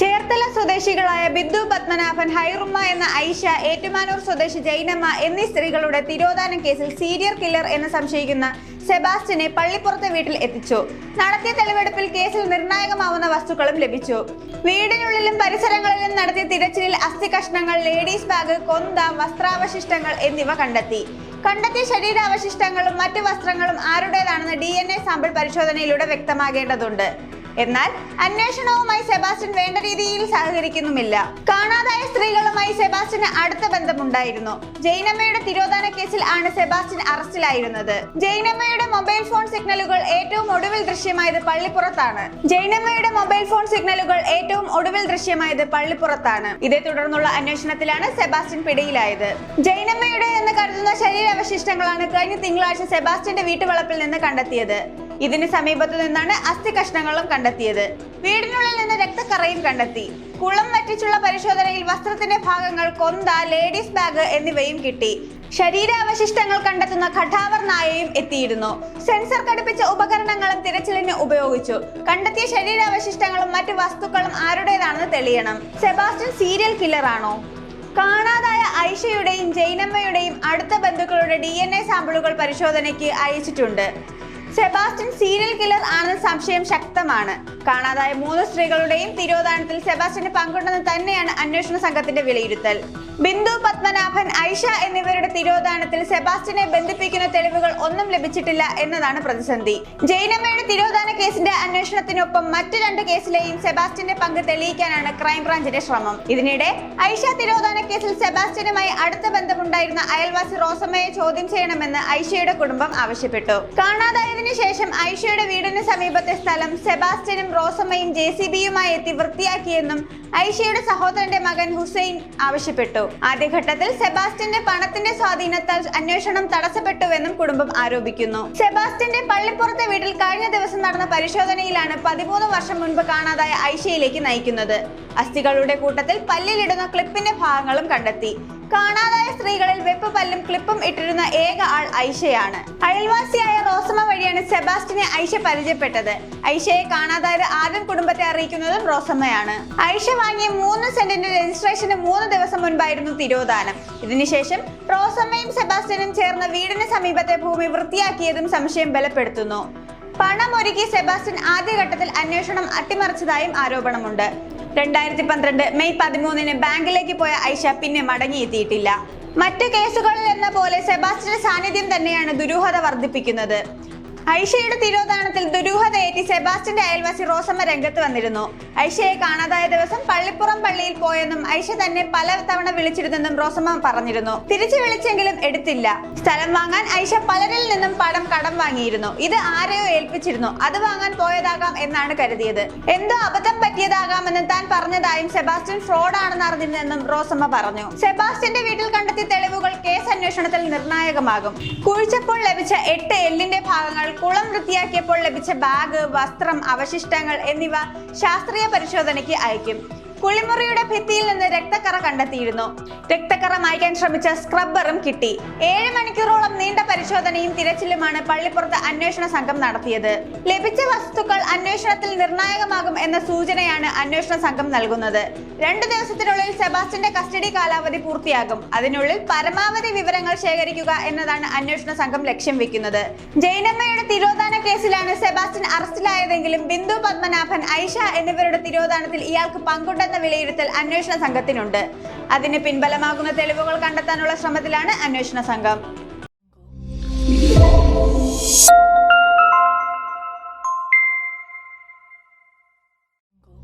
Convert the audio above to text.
ചേർത്തല സ്വദേശികളായ ബിന്ദു പത്മനാഭൻ ഹൈറുമ്മ എന്ന ഐഷ ഏറ്റുമാനൂർ സ്വദേശി ജൈനമ്മ എന്നീ സ്ത്രീകളുടെ തിരോധാന കേസിൽ സീരിയർ കില്ലർ എന്ന് സംശയിക്കുന്ന സെബാസ്റ്റിനെ പള്ളിപ്പുറത്തെ വീട്ടിൽ എത്തിച്ചു. നടത്തിയ തെളിവെടുപ്പിൽ കേസിൽ നിർണായകമാവുന്ന വസ്തുക്കളും ലഭിച്ചു. വീടിനുള്ളിലും പരിസരങ്ങളിലും നടത്തിയ തിരച്ചിലിൽ അസ്ഥി കഷ്ണങ്ങൾ ലേഡീസ് ബാഗ് കൊന്ത വസ്ത്രാവശിഷ്ടങ്ങൾ എന്നിവ കണ്ടെത്തി. കണ്ടെത്തിയ ശരീരാവശിഷ്ടങ്ങളും മറ്റു വസ്ത്രങ്ങളും ആരുടേതാണെന്ന് ഡി സാമ്പിൾ പരിശോധനയിലൂടെ വ്യക്തമാകേണ്ടതുണ്ട്. എന്നാൽ അന്വേഷണവുമായി സെബാസ്റ്റ്യൻ വേണ്ട രീതിയിൽ സഹകരിക്കുന്നുമില്ല. കാണാതായ സ്ത്രീകളുമായി സെബാസ്റ്റ്യന് അടുത്ത ബന്ധമുണ്ടായിരുന്നു. ജൈനമ്മയുടെ തിരോധാന കേസിൽ ആണ് സെബാസ്റ്റ്യൻ അറസ്റ്റിലായിരുന്നത്. ജൈനമ്മയുടെ മൊബൈൽ ഫോൺ സിഗ്നലുകൾ ഏറ്റവും ഒടുവിൽ ദൃശ്യമായത് പള്ളിപ്പുറത്താണ്. ജൈനമ്മയുടെ മൊബൈൽ ഫോൺ സിഗ്നലുകൾ ഏറ്റവും ഒടുവിൽ ദൃശ്യമായത് പള്ളിപ്പുറത്താണ്. ഇതേ തുടർന്നുള്ള അന്വേഷണത്തിലാണ് സെബാസ്റ്റ്യൻ പിടിയിലായത്. ജൈനമ്മയുടെ എന്ന് കരുതുന്ന ശരീരാവശിഷ്ടങ്ങളാണ് കഴിഞ്ഞ തിങ്കളാഴ്ച സെബാസ്റ്റ്യന്റെ വീട്ടുവളപ്പിൽ നിന്ന് കണ്ടെത്തിയത്. ഇതിന് സമീപത്തു നിന്നാണ് അസ്ഥി കഷ്ണങ്ങളും കണ്ടെത്തിയത്. വീടിനുള്ളിൽ നിന്ന് രക്തക്കറയും കണ്ടെത്തി. കുളം വറ്റിച്ചുള്ള പരിശോധനയിൽ വസ്ത്രത്തിന്റെ ഭാഗങ്ങൾ കൊന്ത ലേഡീസ് ബാഗ് എന്നിവയും കിട്ടി. ശരീരാവശിഷ്ടങ്ങൾ കണ്ടെത്തുന്ന ഘടാവർ നായയും എത്തിയിരുന്നു. സെൻസർ ഘടിപ്പിച്ച ഉപകരണങ്ങളും തിരച്ചിലിന് ഉപയോഗിച്ചു. കണ്ടെത്തിയ ശരീരാവശിഷ്ടങ്ങളും മറ്റു വസ്തുക്കളും ആരുടേതാണെന്ന് തെളിയണം. സെബാസ്റ്റ്യൻ സീരിയൽ കില്ലറാണോ കാണാതായ ഐഷയുടെയും ജൈനമ്മയുടെയും അടുത്ത ബന്ധുക്കളുടെ ഡി എൻ എ സാമ്പിളുകൾ പരിശോധനയ്ക്ക് അയച്ചിട്ടുണ്ട്. സെബാസ്റ്റ്യൻ സീരിയൽ കില്ലർ ആണെന്ന സംശയം ശക്തമാണ്. കാണാതായ മൂന്ന് സ്ത്രീകളുടെയും തിരോധാനത്തിൽ സെബാസ്റ്റ്യന് പങ്കുണ്ടെന്ന് തന്നെയാണ് അന്വേഷണ സംഘത്തിന്റെ വിലയിരുത്തൽ. ബിന്ദു പത്മനാഭൻ ഐഷ എന്നിവരുടെ തിരോധാനത്തിൽ സെബാസ്റ്റ്യനെ ബന്ധിപ്പിക്കുന്ന തെളിവുകൾ ഒന്നും ലഭിച്ചിട്ടില്ല എന്നതാണ് പ്രതിസന്ധി. ജൈനമ്മയുടെ തിരോധാന കേസിന്റെ അന്വേഷണത്തിനൊപ്പം മറ്റു രണ്ട് കേസിലെയും സെബാസ്റ്റ്യന്റെ പങ്ക് തെളിയിക്കാനാണ് ക്രൈംബ്രാഞ്ചിന്റെ ശ്രമം. ഇതിനിടെ ഐഷ തിരോധാന കേസിൽ സെബാസ്റ്റ്യനുമായി അടുത്ത ബന്ധമുണ്ടായിരുന്ന അയൽവാസി റോസമ്മയെ ചോദ്യം ചെയ്യണമെന്ന് ഐഷയുടെ കുടുംബം ആവശ്യപ്പെട്ടു. കാണാതായതിനു ശേഷം ഐഷയുടെ വീടിന് സമീപത്തെ സ്ഥലം സെബാസ്റ്റ്യനും റോസമ്മയും ജെ സി ബിയുമായി എത്തി വൃത്തിയാക്കിയെന്നും ഐഷയുടെ സഹോദരന്റെ മകൻ ഹുസൈൻ ആവശ്യപ്പെട്ടു. ആദ്യഘട്ടത്തിൽ സെബാസ്റ്റ്യന്റെ പണത്തിന്റെ സ്വാധീനത്താൽ അന്വേഷണം തടസ്സപ്പെട്ടുവെന്നും കുടുംബം ആരോപിക്കുന്നു. സെബാസ്റ്റ്യന്റെ പള്ളിപ്പുറത്തെ വീട്ടിൽ കഴിഞ്ഞ ദിവസം നടന്ന പരിശോധനയിലാണ് പതിമൂന്ന് വർഷം മുൻപ് കാണാതായ ഐഷയിലേക്ക് നയിക്കുന്നത്. അസ്ഥികളുടെ കൂട്ടത്തിൽ പല്ലിലിടുന്ന ക്ലിപ്പിന്റെ ഭാഗങ്ങളും കണ്ടെത്തി. കാണാതായ സ്ത്രീകളിൽ വെപ്പ് പല്ലും ക്ലിപ്പും ഇട്ടിരുന്ന ഏക ആൾ ഐഷയാണ്. അയൽവാസിയായ റോസമ്മ വഴിയാണ് സെബാസ്റ്റിനെ ഐഷ പരിചയപ്പെട്ടത്. ഐഷയെ കാണാതായത് ആദ്യം കുടുംബത്തെ അറിയിക്കുന്നതും റോസമ്മയാണ്. ഐഷ വാങ്ങിയ മൂന്ന് സെന്റിന്റെ രജിസ്ട്രേഷന് മൂന്ന് ദിവസം മുൻപായിരുന്നു തിരോധാനം. ഇതിനുശേഷം റോസമ്മയും സെബാസ്റ്റ്യനും ചേർന്ന് വീടിന് സമീപത്തെ ഭൂമി വൃത്തിയാക്കിയതും സംശയം ബലപ്പെടുത്തുന്നു. പണം ഒരുക്കി സെബാസ്റ്റ്യൻ ആദ്യഘട്ടത്തിൽ അന്വേഷണം അട്ടിമറിച്ചതായും ആരോപണമുണ്ട്. രണ്ടായിരത്തി പന്ത്രണ്ട് മെയ് പതിമൂന്നിന് ബാങ്കിലേക്ക് പോയ ഐഷ പിന്നെ മടങ്ങിയെത്തിയിട്ടില്ല. മറ്റു കേസുകളിൽ എന്ന പോലെ സെബാസ്റ്റിന്റെ സാന്നിധ്യം തന്നെയാണ് ദുരൂഹത വർദ്ധിപ്പിക്കുന്നത്. ഐഷയുടെ തിരോധാനത്തിൽ ദുരൂഹതയേറ്റി സെബാസ്റ്റിന്റെ അയൽവാസി റോസമ്മ രംഗത്ത് വന്നിരുന്നു. ഐഷയെ കാണാതായ ദിവസം പള്ളിപ്പുറം പള്ളിയിൽ പോയെന്നും ഐഷ തന്നെ പല തവണ വിളിച്ചിരുന്നെന്നും റോസമ്മ പറഞ്ഞിരുന്നു. തിരിച്ചു വിളിച്ചെങ്കിലും എടുത്തില്ല. സ്ഥലം വാങ്ങാൻ ഐഷ പലരിൽ നിന്നും പണം കടം വാങ്ങിയിരുന്നു. ഇത് ആരെയോ ഏൽപ്പിച്ചിരുന്നു. അത് വാങ്ങാൻ പോയതാകാം എന്നാണ് കരുതിയത്. എന്തോ അബദ്ധം പറ്റിയതാകാമെന്ന് താൻ പറഞ്ഞതായും സെബാസ്റ്റ്യൻ ഫ്രോഡാണെന്ന് അറിഞ്ഞിരുന്നെന്നും റോസമ്മ പറഞ്ഞു. സെബാസ്റ്റ്യന്റെ വീട്ടിൽ കണ്ടെത്തിയ തെളിവുകൾ കേസ് അന്വേഷണത്തിൽ നിർണായകമാകും. കുഴിച്ചപ്പോൾ ലഭിച്ച എട്ട് എല്ലിന്റെ ഭാഗങ്ങൾ കുളം വൃത്തിയാക്കിയപ്പോൾ ലഭിച്ച ബാഗ് വസ്ത്രം അവശിഷ്ടങ്ങൾ എന്നിവ ശാസ്ത്രീയ പരിശോധനയ്ക്ക് അയക്കും. കുളിമുറിയുടെ ഭിത്തിയിൽ നിന്ന് രക്തക്കറ കണ്ടെത്തിയിരുന്നു. രക്തക്കറ മായ്ക്കാൻ ശ്രമിച്ച സ്ക്രബ്ബറും കിട്ടി. ഏഴ് മണിക്കൂറോളം നീണ്ട പരിശോധനയും തിരച്ചിലുമാണ് പള്ളിപ്പുറത്ത് അന്വേഷണ സംഘം നടത്തിയത്. ലഭിച്ച വസ്തുക്കൾ അന്വേഷണത്തിൽ നിർണായകമാകും എന്ന സൂചനയാണ് അന്വേഷണ സംഘം നൽകുന്നത്. രണ്ടു ദിവസത്തിനുള്ളിൽ സെബാസ്റ്റിന്റെ കസ്റ്റഡി കാലാവധി പൂർത്തിയാകും. അതിനുള്ളിൽ പരമാവധി വിവരങ്ങൾ ശേഖരിക്കുക എന്നതാണ് അന്വേഷണ സംഘം ലക്ഷ്യം വെക്കുന്നത്. ജൈനമ്മയുടെ തിരോധാന കേസിലാണ് സെബാസ്റ്റ്യൻ അറസ്റ്റിലായതെങ്കിലും ബിന്ദു പത്മനാഭൻ ഐഷ എന്നിവരുടെ തിരോധാനത്തിൽ ഇയാൾക്ക് പങ്കുണ്ടെന്ന ഉണ്ടെന്ന വിലയിരുത്തൽ അന്വേഷണ സംഘത്തിനുണ്ട്. അതിന് പിൻബലമാകുന്ന തെളിവുകൾ കണ്ടെത്താനുള്ള ശ്രമത്തിലാണ് അന്വേഷണ സംഘം.